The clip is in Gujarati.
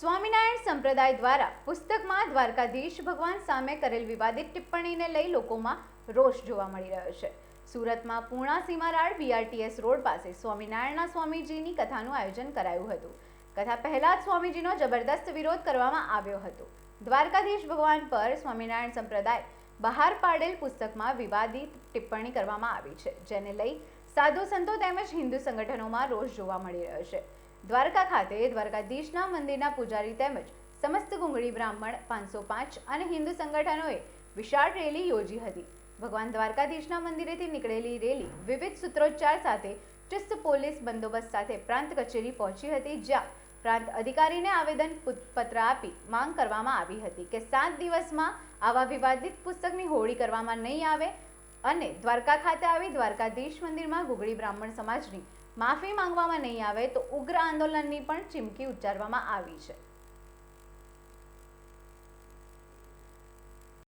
સ્વામિનારાયણ સંપ્રદાય દ્વારા પુસ્તકમાં દ્વારકાધીશ ભગવાન સામે કરેલ વિવાદિત ટિપ્પણીને લઈ લોકોમાં રોષ જોવા મળી રહ્યો છે. સુરતમાં પૂર્ણા સીમારાળ બીઆરટીએસ રોડ પાસે સ્વામિનારાયણના સ્વામીજીની કથાનું આયોજન કરાયું હતું. કથા પહેલા જ સ્વામીજીનો જબરદસ્ત વિરોધ કરવામાં આવ્યો હતો. દ્વારકાધીશ ભગવાન પર સ્વામિનારાયણ સંપ્રદાય બહાર પાડેલ પુસ્તકમાં વિવાદિત ટિપ્પણી કરવામાં આવી છે, જેને લઈ સાધુ સંતો તેમજ હિન્દુ સંગઠનોમાં રોષ જોવા મળી રહ્યો છે. દ્વારકા ખાતે દ્વારકાધીશના મંદિરના પૂજારી તેમજ સમસ્ત ગુંગળી બ્રાહ્મણ પાંચસો પાંચ અને હિન્દુ સંગઠનોએ વિશાળ રેલી યોજી હતી. ભગવાન દ્વારકાધીશના મંદિરેથી નીકળેલી રેલી વિવિધ સૂત્રોચ્ચાર સાથે ચુસ્ત પોલીસ બંદોબસ્ત સાથે પ્રાંત કચેરી પહોંચી હતી, જ્યાં પ્રાંત અધિકારીને આવેદન પત્ર આપી માંગ કરવામાં આવી હતી કે સાત દિવસમાં આવા વિવાદિત પુસ્તકની હોળી કરવામાં નહીં આવે અને દ્વારકા ખાતે આવી દ્વારકાધીશ મંદિરમાં ગુગળી બ્રાહ્મણ સમાજની માફી માંગવામાં નહીં આવે તો ઉગ્ર આંદોલનની પણ ચીમકી ઉચ્ચારવામાં આવી છે.